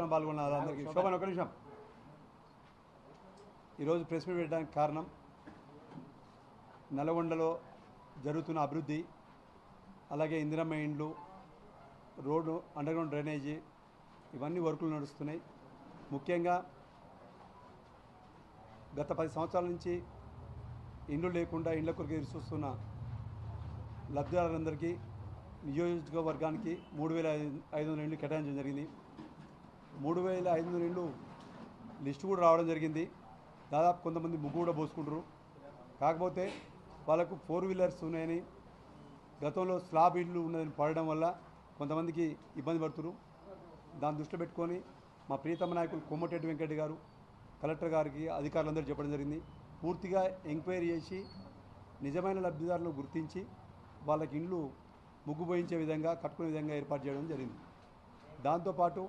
కార్యక్రమం పాల్గొన్న అందరికీ. శోభన్ ఒక నిమిషం. ఈరోజు ప్రెస్ మీట్ పెట్టడానికి కారణం నల్గొండలో జరుగుతున్న అభివృద్ధి అలాగే ఇందిరమ్మ ఇండ్లు రోడ్డు అండర్గ్రౌండ్ డ్రైనేజీ ఇవన్నీ వర్కులు నడుస్తున్నాయి. ముఖ్యంగా గత పది సంవత్సరాల నుంచి ఇండ్లు లేకుండా ఇండ్ల కొరకు ఎదురు చూస్తున్న లబ్ధిదారులందరికీ నియోజకవర్గానికి మూడు వేల ఐదు వందల ఇండ్లు కేటాయించడం జరిగింది. మూడు వేల ఐదు వందల ఇండ్లు లిస్టు కూడా రావడం జరిగింది. దాదాపు కొంతమంది ముగ్గు కూడా పోసుకుంటారు. కాకపోతే వాళ్ళకు ఫోర్ వీలర్స్ ఉన్నాయని గతంలో స్లాబ్ ఇళ్ళు ఉన్నదని పడడం వల్ల కొంతమందికి ఇబ్బంది పడుతున్నారు. దాన్ని దృష్టిలో పెట్టుకొని మా ప్రీతమ నాయకులు కొమ్మటెడ్డి వెంకట గారు కలెక్టర్ గారికి అధికారులందరూ చెప్పడం జరిగింది. పూర్తిగా ఎంక్వైరీ చేసి నిజమైన లబ్ధిదారులను గుర్తించి వాళ్ళకి ఇండ్లు ముగ్గు పోయించే విధంగా కట్టుకునే విధంగా ఏర్పాటు చేయడం జరిగింది. దాంతోపాటు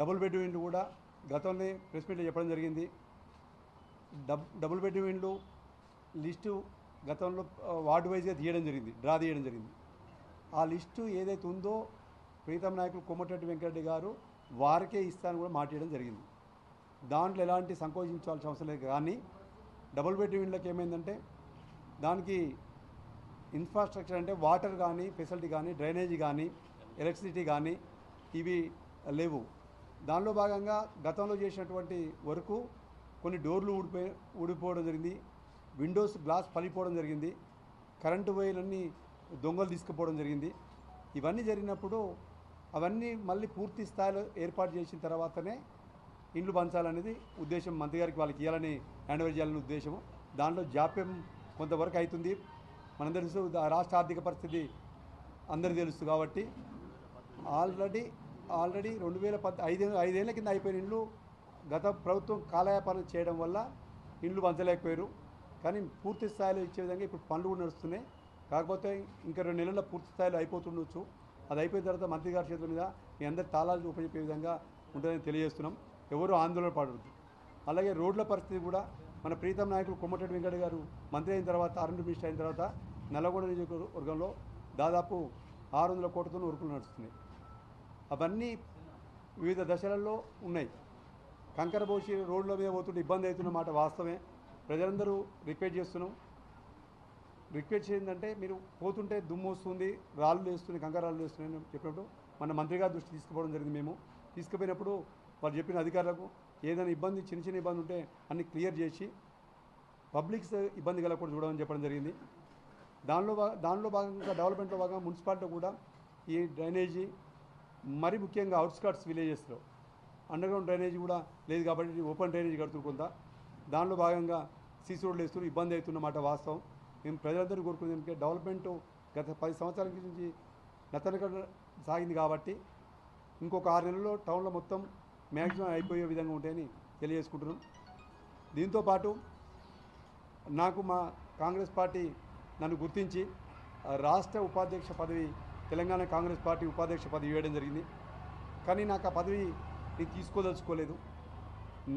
డబుల్ బెడ్రూమ్ ఇండ్లు కూడా గతంలో ప్రెస్ మీట్లో చెప్పడం జరిగింది. డబ్ డబుల్ బెడ్రూమ్ ఇండ్లు లిస్టు గతంలో వార్డు వైజ్గా తీయడం జరిగింది డ్రా తీయడం జరిగింది. ఆ లిస్టు ఏదైతే ఉందో ప్రీతం నాయకులు కొమ్మటిరెడ్డి వెంకటరెడ్డి గారు వారికే ఇస్తాను కూడా మాట్లాడడం జరిగింది. దాంట్లో ఎలాంటి సంకోచించాల్సిన అవసరం లేదు కానీ డబుల్ బెడ్రూమ్ ఇండ్లకి ఏమైందంటే దానికి ఇన్ఫ్రాస్ట్రక్చర్ అంటే వాటర్ కానీ ఫెసిలిటీ కానీ డ్రైనేజీ కానీ ఎలక్ట్రిసిటీ కానీ ఇవి లేవు. దానిలో భాగంగా గతంలో చేసినటువంటి వరకు కొన్ని డోర్లు ఊడిపోయి ఊడిపోవడం జరిగింది. విండోస్ గ్లాస్ పలిపోవడం జరిగింది. కరెంటు వైర్లన్నీ దొంగలు తీసుకుపోవడం జరిగింది. ఇవన్నీ జరిగినప్పుడు అవన్నీ మళ్ళీ పూర్తి స్థాయిలో ఏర్పాటు చేసిన తర్వాతనే ఇండ్లు పంచాలనేది ఉద్దేశం మంత్రి గారికి వాళ్ళకి ఇవ్వాలని హ్యాండ్ ఓవర్ చేయాలని ఉద్దేశం దాంట్లో జాప్యం కొంతవరకు అవుతుంది మనందరూ తెలుసు రాష్ట్ర ఆర్థిక పరిస్థితి అందరికీ తెలుసు కాబట్టి ఆల్రెడీ ఆల్రెడీ రెండు వేల పద్ ఐదు ఐదేళ్ళ కింద అయిపోయిన ఇండ్లు గత ప్రభుత్వం కాలయాపనం చేయడం వల్ల ఇండ్లు పంచలేకపోయారు. కానీ పూర్తి స్థాయిలో ఇచ్చే విధంగా ఇప్పుడు పనులు కూడా నడుస్తున్నాయి. కాకపోతే ఇంకా రెండు నెలల్లో పూర్తి స్థాయిలో అయిపోతుండొచ్చు. అది అయిపోయిన తర్వాత మంత్రి గారి చేతుల మీద మీ అందరి తాళాలు ఉపయోగించే విధంగా ఉంటుందని తెలియజేస్తున్నాం. ఎవరు ఆందోళన పడవద్దు. అలాగే రోడ్ల పరిస్థితి కూడా మన ప్రీతం నాయకులు కొమ్మటిరెడ్డి వెంకట గారు మంత్రి అయిన తర్వాత ఆర్ఎండ్ మినిస్టర్ అయిన తర్వాత నల్లగొండ నియోజకవర్గంలో దాదాపు ఆరు వందల కోట్లతో ఉరుకులు నడుస్తున్నాయి. అవన్నీ వివిధ దశలలో ఉన్నాయి. కంకర రోడ్ల మీద పోతుంటే ఇబ్బంది అవుతున్న మాట వాస్తవమే. ప్రజలందరూ రిక్వెస్ట్ చేస్తున్నాం. రిక్వెస్ట్ ఏంటంటే మీరు పోతుంటే దుమ్ము వస్తుంది రాళ్ళు వేస్తున్నాయి కంకర రాళ్ళు వేస్తున్నాయి అని చెప్పినప్పుడు మన మంత్రి గారి దృష్టి తీసుకుపోవడం జరిగింది మేము. తీసుకుపోయినప్పుడు వాళ్ళు చెప్పిన అధికారులకు ఏదైనా ఇబ్బంది చిన్న చిన్న ఇబ్బంది ఉంటే అన్ని క్లియర్ చేసి పబ్లిక్ ఇబ్బంది కలగకూడదు చూడమని చెప్పడం జరిగింది. దానిలో దానిలో భాగంగా డెవలప్మెంట్లో భాగంగా మున్సిపాలిటీ కూడా ఈ డ్రైనేజీ మరి ముఖ్యంగా అవుట్స్కట్స్ విలేజెస్లో. అండర్గ్రౌండ్ డ్రైనేజీ కూడా లేదు కాబట్టి ఓపెన్ డ్రైనేజ్ కడుతున్నారు కొంత. దానిలో భాగంగా సీసీ రోడ్లు వేస్తున్నారు ఇబ్బంది అవుతున్నమాట వాస్తవం. మేము ప్రజలందరూ కోరుకునేది ఏంటంటే డెవలప్మెంట్ గత పది సంవత్సరాల నుంచి నతనక సాగింది కాబట్టి ఇంకొక ఆరు నెలల్లో టౌన్లో మొత్తం మ్యాక్సిమం అయిపోయే విధంగా ఉంటాయని తెలియజేసుకుంటున్నాం. దీంతోపాటు నాకు మా కాంగ్రెస్ పార్టీ నన్ను గుర్తించి రాష్ట్ర ఉపాధ్యక్ష పదవి తెలంగాణ కాంగ్రెస్ పార్టీ ఉపాధ్యక్ష పదవి ఇవ్వడం జరిగింది. కానీ నాకు ఆ పదవి నేను తీసుకోదలుచుకోలేదు.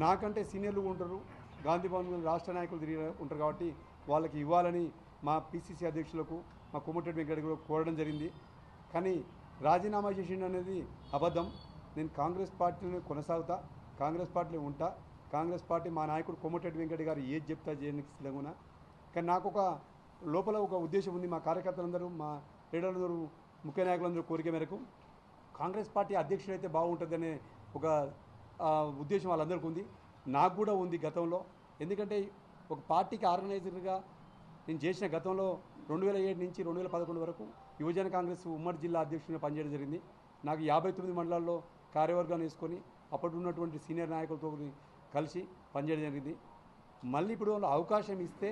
నాకంటే సీనియర్లు ఉంటారు గాంధీ భవన్ రాష్ట్ర నాయకులు తిరిగి ఉంటారు కాబట్టి వాళ్ళకి ఇవ్వాలని మా పిసిసి అధ్యక్షులకు మా కొమ్మటిరెడ్డి వెంకట గారు కోరడం జరిగింది. కానీ రాజీనామా చేసిండు అనేది అబద్ధం. నేను కాంగ్రెస్ పార్టీలోనే కొనసాగుతా కాంగ్రెస్ పార్టీలో ఉంటా. కాంగ్రెస్ పార్టీ మా నాయకుడు కొమ్మటిరెడ్డి వెంకట గారు ఏది చెప్తా చేయడానికి సిద్ధంగా కానీ నాకు ఒక లోపల ఒక ఉద్దేశం ఉంది. మా కార్యకర్తలందరూ మా లీడర్లందరూ ముఖ్య నాయకులందరూ కోరిక మేరకు కాంగ్రెస్ పార్టీ అధ్యక్షుడైతే బాగుంటుందనే ఒక ఉద్దేశం వాళ్ళందరికీ ఉంది. నాకు కూడా ఉంది గతంలో. ఎందుకంటే ఒక పార్టీకి ఆర్గనైజర్గా నేను చేసిన గతంలో రెండు వేల ఏడు నుంచి రెండు వేల పదకొండు వరకు యువజన కాంగ్రెస్ ఉమ్మడి జిల్లా అధ్యక్షుడిగా పనిచేయడం జరిగింది. నాకు యాభై తొమ్మిది మండలాల్లో కార్యవర్గాన్ని వేసుకొని అప్పుడు ఉన్నటువంటి సీనియర్ నాయకులతో కలిసి పనిచేయడం జరిగింది. మళ్ళీ ఇప్పుడు అవకాశం ఇస్తే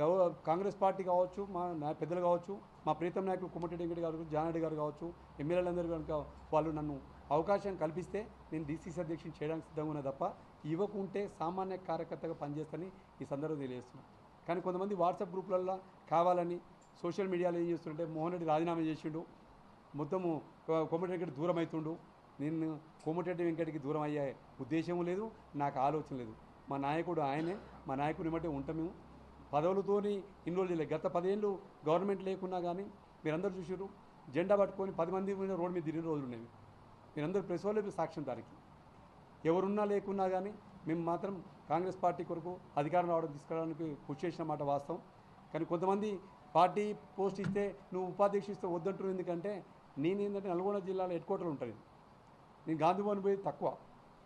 గవ కాంగ్రెస్ పార్టీ కావచ్చు మా నా పెద్దలు కావచ్చు మా ప్రీతం నాయకులు కుమ్మటి వెంకటి గారు జానారెడ్డి గారు కావచ్చు ఎమ్మెల్యేలందరూ కనుక వాళ్ళు నన్ను అవకాశం కల్పిస్తే నేను డీసీసీ అధ్యక్షుని చేయడానికి సిద్ధంగా ఉన్నా తప్ప ఇవ్వకుంటే సామాన్య కార్యకర్తగా పనిచేస్తానని ఈ సందర్భం తెలియజేస్తున్నాను. కానీ కొంతమంది వాట్సాప్ గ్రూపులలో కావాలని సోషల్ మీడియాలో ఏం చేస్తుంటే మోహన్ రెడ్డి రాజీనామా చేసిండు మొత్తము కొ- కోమటిరెడ్డి దూరం అవుతుండు నేను కోమటిరెడ్డి వెంకటికి దూరం అయ్యే ఉద్దేశం లేదు నాకు ఆలోచన లేదు. మా నాయకుడు ఆయనే మా నాయకుడిని బట్టి ఉంటాం మేము. పదవులతోని ఇన్ని రోజులు చేయలేదు. గత పదేళ్ళు గవర్నమెంట్ లేకున్నా కానీ మీరందరూ చూసారు జెండా పట్టుకొని పది మంది మీద రోడ్డు మీద తిరిగిన రోజులు ఉన్నాయి మీరందరూ ప్రెస్ వాళ్ళు సాక్ష్యం దానికి. ఎవరున్నా లేకున్నా కానీ మేము మాత్రం కాంగ్రెస్ పార్టీ కొరకు అధికారం రావడం తీసుకురావడానికి కృషి చేసిన మాట వాస్తవం. కానీ కొంతమంది పార్టీ పోస్ట్ ఇస్తే నువ్వు ఉపాధ్యక్షుడు ఇస్తే వద్దంటున్నావు ఎందుకంటే నేను ఏంటంటే నల్గొండ జిల్లాలో హెడ్ క్వార్టర్ ఉంటుంది నేను గాంధీభవన్ పోయి తక్కువ.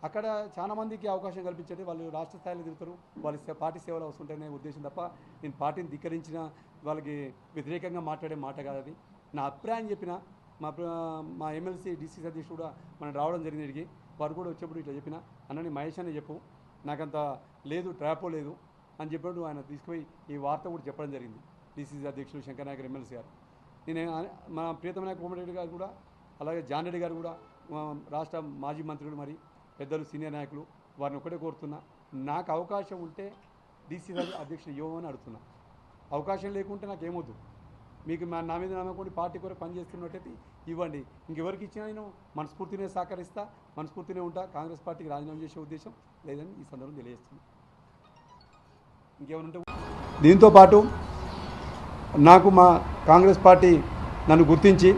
అక్కడ చాలా మందికి అవకాశం కల్పించండి వాళ్ళు రాష్ట్ర స్థాయిలో తిరుగుతారు. వాళ్ళు సే- పార్టీ సేవలు వస్తుంటేనే ఉద్దేశం తప్ప నేను పార్టీని ధిక్కరించిన వాళ్ళకి వ్యతిరేకంగా మాట్లాడే మాట కాదు అది. నా అభిప్రాయం చెప్పిన మా మా ఎమ్మెల్సీ డీసీ అధ్యక్షుడు కూడా మనం రావడం జరిగింది. ఇక్కడికి వారు కూడా వచ్చేప్పుడు ఇట్లా చెప్పిన అన్నని మహేష్ అనే చెప్పు నాకంత లేదు ట్రాపో లేదు అని చెప్పినప్పుడు ఆయన తీసుకుపోయి ఈ వార్త కూడా చెప్పడం జరిగింది. డీసీసీ అధ్యక్షుడు శంకర్ నాయకర్ ఎమ్మెల్సీ గారు. నేను మా ప్రియతమ నాయక్ కోమటిరెడ్డి గారు కూడా అలాగే జాన్ రెడ్డి గారు కూడా రాష్ట్ర మాజీ మంత్రులు మరి పెద్దలు సీనియర్ నాయకులు వారిని ఒకటే కోరుతున్నా నాకు అవకాశం ఉంటే డీసీ అధ్యక్షుడు ఇవ్వమని అడుగుతున్నా. అవకాశం లేకుంటే నాకేమొద్దు. మీకు మా నా మీద నమ్మకండి పార్టీ కొరకు పనిచేస్తున్నట్టయితే ఇవ్వండి. ఇంకెవరికి ఇచ్చినా నేను మనస్ఫూర్తినే సహకరిస్తా మనస్ఫూర్తినే ఉంటా. కాంగ్రెస్ పార్టీకి రాజీనామా చేసే ఉద్దేశం లేదని ఈ సందర్భం తెలియజేస్తుంది ఇంకేమైనా దీంతో పాటు నాకు మా కాంగ్రెస్ పార్టీ నన్ను గుర్తించి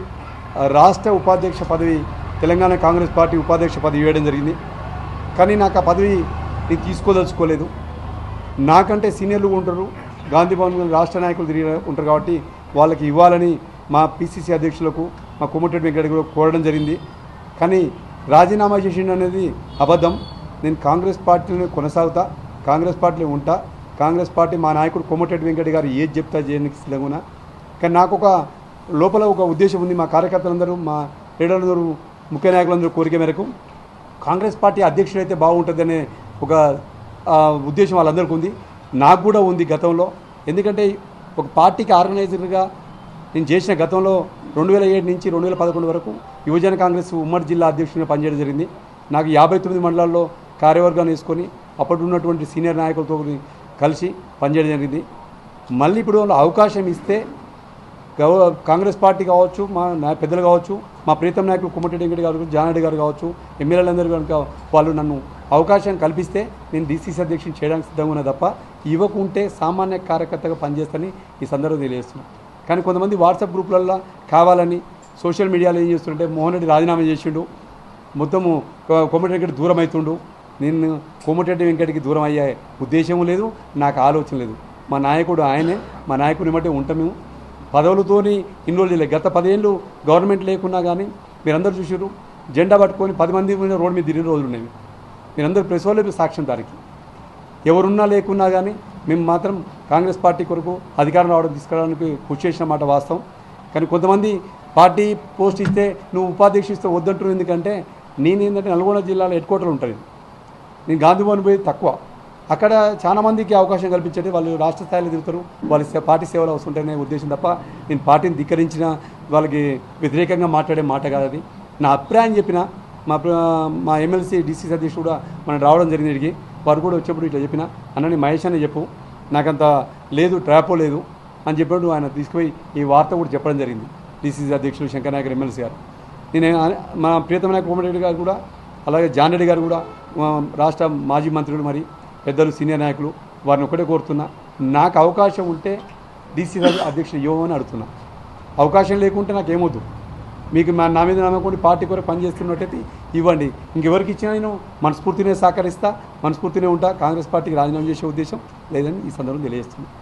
రాష్ట్ర ఉపాధ్యక్ష పదవి తెలంగాణ కాంగ్రెస్ పార్టీ ఉపాధ్యక్ష పదవి ఇవ్వడం జరిగింది. కానీ నాకు ఆ పదవి నేను తీసుకోదలుచుకోలేదు. నాకంటే సీనియర్లు ఉంటారు. గాంధీ భవన్ రాష్ట్ర నాయకులు తిరిగి ఉంటారు కాబట్టి వాళ్ళకి ఇవ్వాలని మా పిసిసి అధ్యక్షులకు మా కొమ్మటిరెడ్డి వెంకట కోరడం జరిగింది. కానీ రాజీనామా చేసిండు అనేది అబద్ధం. నేను కాంగ్రెస్ పార్టీలోనే కొనసాగుతా కాంగ్రెస్ పార్టీలో ఉంటా. కాంగ్రెస్ పార్టీ మా నాయకుడు కొమ్మటెడ్డి వెంకట గారు ఏది చెప్తా చేయడానికి సిద్ధంగా కానీ నాకు ఒక లోపల ఒక ఉద్దేశం ఉంది. మా కార్యకర్తలందరూ మా లీడర్లందరూ ముఖ్య నాయకులందరూ కోరిక మేరకు కాంగ్రెస్ పార్టీ అధ్యక్షుడు అయితే బాగుంటుందనే ఒక ఉద్దేశం వాళ్ళందరికీ ఉంది. నాకు కూడా ఉంది గతంలో. ఎందుకంటే ఒక పార్టీకి ఆర్గనైజర్గా నేను చేసిన గతంలో రెండు వేల ఏడు నుంచి రెండు వేల పదకొండు వరకు యువజన కాంగ్రెస్ ఉమ్మడి జిల్లా అధ్యక్షుడిగా పనిచేయడం జరిగింది. నాకు యాభై తొమ్మిది మండలాల్లో కార్యవర్గాన్ని వేసుకొని అప్పటి ఉన్నటువంటి సీనియర్ నాయకులతో కలిసి పనిచేయడం జరిగింది. మళ్ళీ ఇప్పుడు అవకాశం ఇస్తే కాంగ్రెస్ పార్టీ కావచ్చు మా నా పెద్దలు కావచ్చు మా ప్రీతం నాయకులు కుమ్మటి వెంకట గారు జానారెడ్డి గారు కావచ్చు ఎమ్మెల్యేలందరూ కనుక వాళ్ళు నన్ను అవకాశం కల్పిస్తే నేను డీసీసీ అధ్యక్షుని చేయడానికి సిద్ధంగా ఉన్నా తప్ప ఇవ్వకుంటే సామాన్య కార్యకర్తగా పనిచేస్తానని ఈ సందర్భం తెలియజేస్తున్నాను కానీ కొంతమంది వాట్సాప్ గ్రూపులలో కావాలని సోషల్ మీడియాలో ఏం చేస్తుంటే మోహన్ రెడ్డి రాజీనామా చేసిండు మొత్తము కొ- వెంకటి దూరం అవుతుండు నేను కోమటిరెడ్డి వెంకటకి దూరం అయ్యే ఉద్దేశం లేదు నాకు ఆలోచన లేదు. మా నాయకుడు ఆయనే మా నాయకుడిని బట్టి ఉంటాం మేము. పదవులతోని ఇన్ని రోజులు గత పదేళ్ళు గవర్నమెంట్ లేకున్నా కానీ మీరందరూ చూసారు జెండా పట్టుకొని పది మంది రోడ్డు మీద తిరిగిన రోజులు ఉన్నాయి మీరందరూ ప్రెస్ వాళ్ళు సాక్ష్యం దానికి. ఎవరున్నా లేకున్నా కానీ మేము మాత్రం కాంగ్రెస్ పార్టీ కొరకు అధికారం రావడం తీసుకురావడానికి కృషి చేసిన మాట వాస్తవం. కానీ కొంతమంది పార్టీ పోస్ట్ ఇస్తే నువ్వు ఉపాధ్యక్ష ఇస్తే వద్దంటున్నావు ఎందుకంటే నేను ఏంటంటే నల్గొండ జిల్లాలో హెడ్ క్వార్టర్లు ఉంటుంది నేను గాంధీభవన్ పోయి తక్కువ. అక్కడ చాలా మందికి అవకాశం కల్పించేది వాళ్ళు రాష్ట్ర స్థాయిలో తిరుగుతారు వాళ్ళ సే- పార్టీ సేవలు అవసరం ఉద్దేశం తప్ప నేను పార్టీని ధిక్కరించిన వాళ్ళకి వ్యతిరేకంగా మాట్లాడే మాట కాదని నా అభిప్రాయం చెప్పిన మా మా ఎమ్మెల్సీ డీసీ అధ్యక్షుడు కూడా మనం రావడం జరిగింది. ఇక్కడికి వారు కూడా వచ్చేప్పుడు ఇట్లా చెప్పిన అన్నని మహేష్ అనే చెప్పు నాకంత లేదు ట్రాపో లేదు అని చెప్పినప్పుడు ఆయన తీసుకుపోయి ఈ వార్త కూడా చెప్పడం జరిగింది డీసీసీ అధ్యక్షుడు శంకర్ నాయకర్ ఎమ్మెల్సీ గారు. నేను మా ప్రియతమ నాయక కోమటిరెడ్డి గారు కూడా అలాగే జాన్ రెడ్డి గారు కూడా రాష్ట్ర మాజీ మంత్రులు మరి పెద్దలు సీనియర్ నాయకులు వారిని ఒకటే కోరుతున్నా నాకు అవకాశం ఉంటే డీసీ అధ్యక్షుడు ఇవ్వమని అడుగుతున్నా. అవకాశం లేకుంటే నాకు ఏమొద్దు మీకు మా నా మీద నమ్మకండి పార్టీ కొరకు పనిచేస్తున్నట్టయితే ఇవ్వండి. ఇంకెవరికి ఇచ్చినా నేను మనస్ఫూర్తినే సహకరిస్తా మనస్ఫూర్తినే ఉంటా. కాంగ్రెస్ పార్టీకి రాజీనామా చేసే ఉద్దేశం లేదని ఈ సందర్భం తెలియజేస్తున్నాను